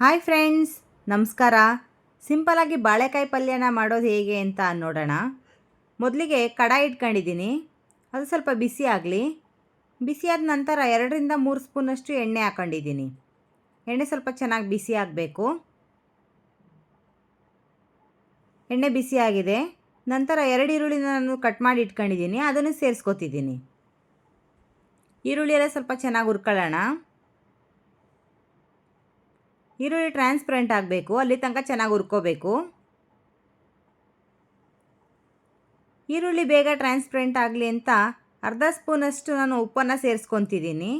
Hi friends, ನಮಸ್ಕಾರ. ಸಿಂಪಲಾಗಿ ಬಾಳೆಕಾಯಿ ಪಲ್ಯನ ಮಾಡೋದು ಹೇಗೆ ಅಂತ ನೋಡೋಣ. ಮೊದಲಿಗೆ ಕಡಾಯಿ ಇಟ್ಕೊಂಡಿದ್ದೀನಿ. ಅದು ಸ್ವಲ್ಪ ಬಿಸಿ ಆಗಲಿ. ಬಿಸಿಯಾದ ನಂತರ ಎರಡರಿಂದ ಮೂರು ಸ್ಪೂನಷ್ಟು ಎಣ್ಣೆ ಹಾಕೊಂಡಿದ್ದೀನಿ. ಎಣ್ಣೆ ಸ್ವಲ್ಪ ಚೆನ್ನಾಗಿ ಬಿಸಿ ಆಗಬೇಕು. ಎಣ್ಣೆ ಬಿಸಿ ಆಗಿದೆ. ನಂತರ ಎರಡು ಈರುಳ್ಳಿನ ನಾನು ಕಟ್ ಮಾಡಿ ಇಟ್ಕೊಂಡಿದ್ದೀನಿ. ಅದನ್ನು ಸೇರಿಸ್ಕೊತಿದ್ದೀನಿ. ಈರುಳ್ಳಿ ಎಲ್ಲ ಸ್ವಲ್ಪ ಚೆನ್ನಾಗಿ ಹುರ್ಕೊಳ್ಳೋಣ. ಈರುಳ್ಳಿ ಟ್ರಾನ್ಸ್ಪರೆಂಟ್ ಆಗಬೇಕು, ಅಲ್ಲಿ ತನಕ ಚೆನ್ನಾಗಿ ಹುರ್ಕೋಬೇಕು. ಈರುಳ್ಳಿ ಬೇಗ ಟ್ರಾನ್ಸ್ಪರೆಂಟ್ ಆಗಲಿ ಅಂತ ಅರ್ಧ ಸ್ಪೂನಷ್ಟು ನಾನು ಉಪ್ಪನ್ನು ಸೇರಿಸ್ಕೊತಿದ್ದೀನಿ.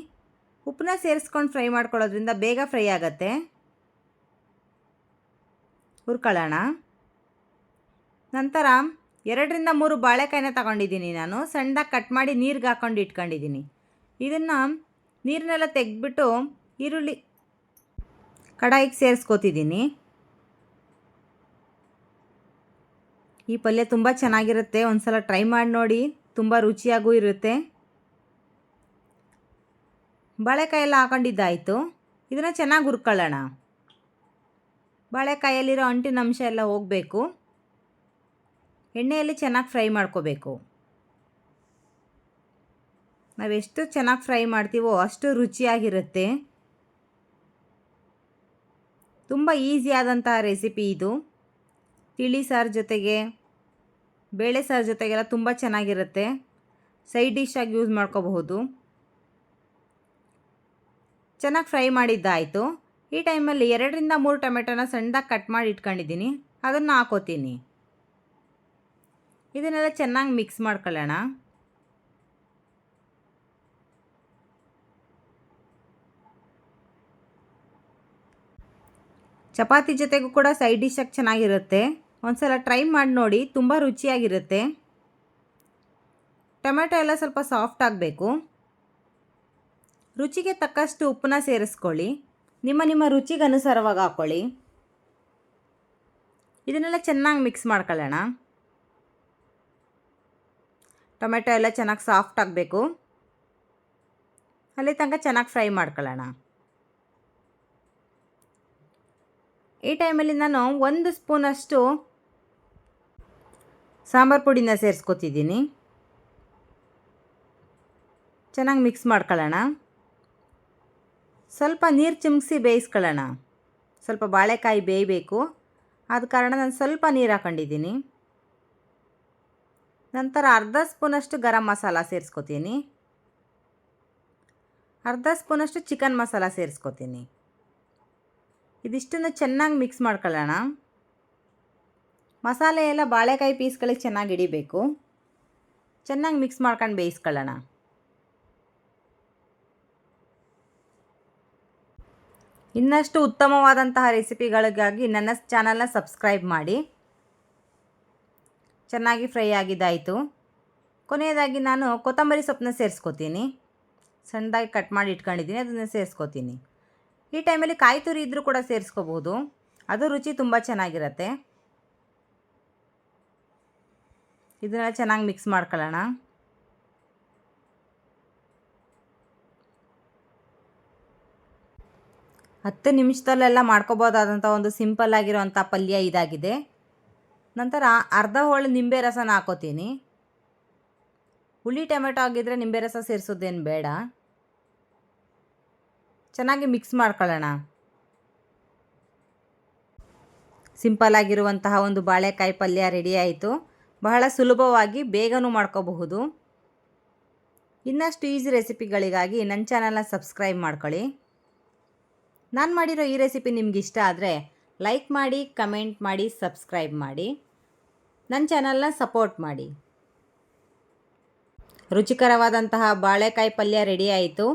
ಉಪ್ಪನ್ನ ಸೇರಿಸ್ಕೊಂಡು ಫ್ರೈ ಮಾಡ್ಕೊಳ್ಳೋದ್ರಿಂದ ಬೇಗ ಫ್ರೈ ಆಗುತ್ತೆ. ಹುರ್ಕೊಳ್ಳೋಣ. ನಂತರ ಎರಡರಿಂದ ಮೂರು ಬಾಳೆಕಾಯಿನ ತಗೊಂಡಿದ್ದೀನಿ ನಾನು. ಸಣ್ಣದಾಗಿ ಕಟ್ ಮಾಡಿ ನೀರಿಗೆ ಹಾಕ್ಕೊಂಡು ಇಟ್ಕೊಂಡಿದ್ದೀನಿ. ಇದನ್ನು ನೀರನ್ನೆಲ್ಲ ತೆಗೆದ್ಬಿಟ್ಟು ಈರುಳ್ಳಿ ಕಡಾಯಿಗೆ ಸೇರಿಸ್ಕೋತಿದ್ದೀನಿ. ಈ ಪಲ್ಯ ತುಂಬ ಚೆನ್ನಾಗಿರುತ್ತೆ. ಒಂದು ಸಲ ಟ್ರೈ ಮಾಡಿ ನೋಡಿ, ತುಂಬ ರುಚಿಯಾಗೂ ಇರುತ್ತೆ. ಬಾಳೆಕಾಯಿ ಎಲ್ಲ ಹಾಕೊಂಡಿದ್ದಾಯಿತು. ಇದನ್ನು ಚೆನ್ನಾಗಿ ಹುರ್ಕೊಳ್ಳೋಣ. ಬಾಳೆಕಾಯಲ್ಲಿರೋ ಅಂಟಿನ ಅಂಶ ಎಲ್ಲ ಹೋಗಬೇಕು. ಎಣ್ಣೆಯಲ್ಲಿ ಚೆನ್ನಾಗಿ ಫ್ರೈ ಮಾಡ್ಕೋಬೇಕು. ನಾವೆಷ್ಟು ಚೆನ್ನಾಗಿ ಫ್ರೈ ಮಾಡ್ತೀವೋ ಅಷ್ಟು ರುಚಿಯಾಗಿರುತ್ತೆ. ತುಂಬ ಈಸಿಯಾದಂತಹ ರೆಸಿಪಿ ಇದು. ತಿಳಿ ಸಾರು ಜೊತೆಗೆ, ಬೇಳೆ ಸಾರು ಜೊತೆಗೆಲ್ಲ ತುಂಬ ಚೆನ್ನಾಗಿರುತ್ತೆ. ಸೈಡ್ ಡಿಶ್ ಆಗಿ ಯೂಸ್ ಮಾಡ್ಕೋಬಹುದು. ಚೆನ್ನಾಗಿ ಫ್ರೈ ಮಾಡಿದ್ದಾಯಿತು. ಈ ಟೈಮಲ್ಲಿ ಎರಡರಿಂದ ಮೂರು ಟೊಮೆಟೊನ ಸಣ್ಣದಾಗಿ ಕಟ್ ಮಾಡಿ ಇಟ್ಕೊಂಡಿದ್ದೀನಿ. ಅದನ್ನು ಹಾಕೋತೀನಿ. ಇದನ್ನೆಲ್ಲ ಚೆನ್ನಾಗಿ ಮಿಕ್ಸ್ ಮಾಡ್ಕೊಳ್ಳೋಣ. ಚಪಾತಿ ಜೊತೆಗೂ ಕೂಡ ಸೈಡ್ ಡಿಶಾಗಿ ಚೆನ್ನಾಗಿರುತ್ತೆ. ಒಂದು ಸಲ ಟ್ರೈ ಮಾಡಿ ನೋಡಿ, ತುಂಬ ರುಚಿಯಾಗಿರುತ್ತೆ. ಟೊಮೆಟೊ ಎಲ್ಲ ಸ್ವಲ್ಪ ಸಾಫ್ಟ್ ಆಗಬೇಕು. ರುಚಿಗೆ ತಕ್ಕಷ್ಟು ಉಪ್ಪನ್ನ ಸೇರಿಸ್ಕೊಳ್ಳಿ. ನಿಮ್ಮ ನಿಮ್ಮ ರುಚಿಗೆ ಅನುಸಾರವಾಗಿ ಹಾಕ್ಕೊಳ್ಳಿ ಇದನ್ನೆಲ್ಲ ಚೆನ್ನಾಗಿ ಮಿಕ್ಸ್ ಮಾಡ್ಕೊಳ್ಳೋಣ. ಟೊಮೆಟೊ ಎಲ್ಲ ಚೆನ್ನಾಗಿ ಸಾಫ್ಟ್ ಆಗಬೇಕು. ಅಲ್ಲಿ ತನಕ ಚೆನ್ನಾಗಿ ಫ್ರೈ ಮಾಡ್ಕೊಳ್ಳೋಣ. ಈ ಟೈಮಲ್ಲಿ ನಾನು ಒಂದು ಸ್ಪೂನಷ್ಟು ಸಾಂಬಾರು ಪುಡಿನ ಸೇರಿಸ್ಕೊತಿದ್ದೀನಿ. ಚೆನ್ನಾಗಿ ಮಿಕ್ಸ್ ಮಾಡ್ಕೊಳ್ಳೋಣ. ಸ್ವಲ್ಪ ನೀರು ಚಿಮ್ಸಿ ಬೇಯಿಸ್ಕೊಳ್ಳೋಣ. ಸ್ವಲ್ಪ ಬಾಳೆಕಾಯಿ ಬೇಯಬೇಕು. ಆದ ಕಾರಣ ನಾನು ಸ್ವಲ್ಪ ನೀರು ಹಾಕೊಂಡಿದ್ದೀನಿ. ನಂತರ ಅರ್ಧ ಸ್ಪೂನಷ್ಟು ಗರಂ ಮಸಾಲ ಸೇರಿಸ್ಕೊತೀನಿ. ಅರ್ಧ ಸ್ಪೂನಷ್ಟು ಚಿಕನ್ ಮಸಾಲ ಸೇರಿಸ್ಕೊತೀನಿ. ಇದಿಷ್ಟನ್ನು ಚೆನ್ನಾಗಿ ಮಿಕ್ಸ್ ಮಾಡ್ಕೊಳ್ಳೋಣ. ಮಸಾಲೆ ಎಲ್ಲ ಬಾಳೆಕಾಯಿ ಪೀಸ್ಗಳಿಗೆ ಚೆನ್ನಾಗಿ ಹಿಡಿಬೇಕು. ಚೆನ್ನಾಗಿ ಮಿಕ್ಸ್ ಮಾಡ್ಕೊಂಡು ಬೇಯಿಸ್ಕೊಳ್ಳೋಣ. ಇನ್ನಷ್ಟು ಉತ್ತಮವಾದಂತಹ ರೆಸಿಪಿಗಳಿಗಾಗಿ ನನ್ನ ಚಾನಲ್ನ ಸಬ್ಸ್ಕ್ರೈಬ್ ಮಾಡಿ. ಚೆನ್ನಾಗಿ ಫ್ರೈ ಆಗಿದ್ದಾಯಿತು. ಕೊನೆಯದಾಗಿ ನಾನು ಕೊತ್ತಂಬರಿ ಸೊಪ್ಪನ್ನ ಸೇರಿಸ್ಕೊತೀನಿ. ಸಣ್ಣದಾಗಿ ಕಟ್ ಮಾಡಿ ಇಟ್ಕೊಂಡಿದ್ದೀನಿ, ಅದನ್ನು ಸೇರಿಸ್ಕೊತೀನಿ. ಈ ಟೈಮಲ್ಲಿ ಕಾಯಿ ತುರಿ ಇದ್ದರೂ ಕೂಡ ಸೇರಿಸ್ಕೋಬೋದು. ಅದು ರುಚಿ ತುಂಬ ಚೆನ್ನಾಗಿರುತ್ತೆ. ಇದನ್ನೆಲ್ಲ ಚೆನ್ನಾಗಿ ಮಿಕ್ಸ್ ಮಾಡ್ಕೊಳ್ಳೋಣ. ಹತ್ತು ನಿಮಿಷದಲ್ಲೆಲ್ಲ ಮಾಡ್ಕೋಬೋದಾದಂಥ ಒಂದು ಸಿಂಪಲ್ ಆಗಿರುವಂಥ ಪಲ್ಯ ಇದಾಗಿದೆ. ನಂತರ ಅರ್ಧ ಹೋಳು ನಿಂಬೆ ರಸನ ಹಾಕೋತೀನಿ. ಹುಳಿ ಟೊಮೆಟೊ ಆಗಿದ್ದರೆ ನಿಂಬೆ ರಸ ಸೇರಿಸೋದೇನು ಬೇಡ. ಚೆನ್ನಾಗಿ ಮಿಕ್ಸ್ ಮಾಡ್ಕೊಳ್ಳೋಣ. ಸಿಂಪಲ್ ಆಗಿರುವಂತಹ ಒಂದು ಬಾಳೆಕಾಯಿ ಪಲ್ಯ ರೆಡಿ ಆಯಿತು. ಬಹಳ ಸುಲಭವಾಗಿ ಬೇಗನೂ ಮಾಡ್ಕೋಬಹುದು. ಇನ್ನಷ್ಟು ಈಸಿ ರೆಸಿಪಿಗಳಿಗಾಗಿ ನನ್ನ ಚಾನಲ್ನ ಸಬ್ಸ್ಕ್ರೈಬ್ ಮಾಡ್ಕೊಳ್ಳಿ. ನಾನು ಮಾಡಿರೋ ಈ ರೆಸಿಪಿ ನಿಮ್ಗೆ ಇಷ್ಟ ಆದರೆ ಲೈಕ್ ಮಾಡಿ ಕಮೆಂಟ್ ಮಾಡಿ ಸಬ್ಸ್ಕ್ರೈಬ್ ಮಾಡಿ. ನನ್ನ ಚಾನಲ್ನ ಸಪೋರ್ಟ್ ಮಾಡಿ. ರುಚಿಕರವಾದಂತಹ ಬಾಳೆಕಾಯಿ ಪಲ್ಯ ರೆಡಿ ಆಯಿತು.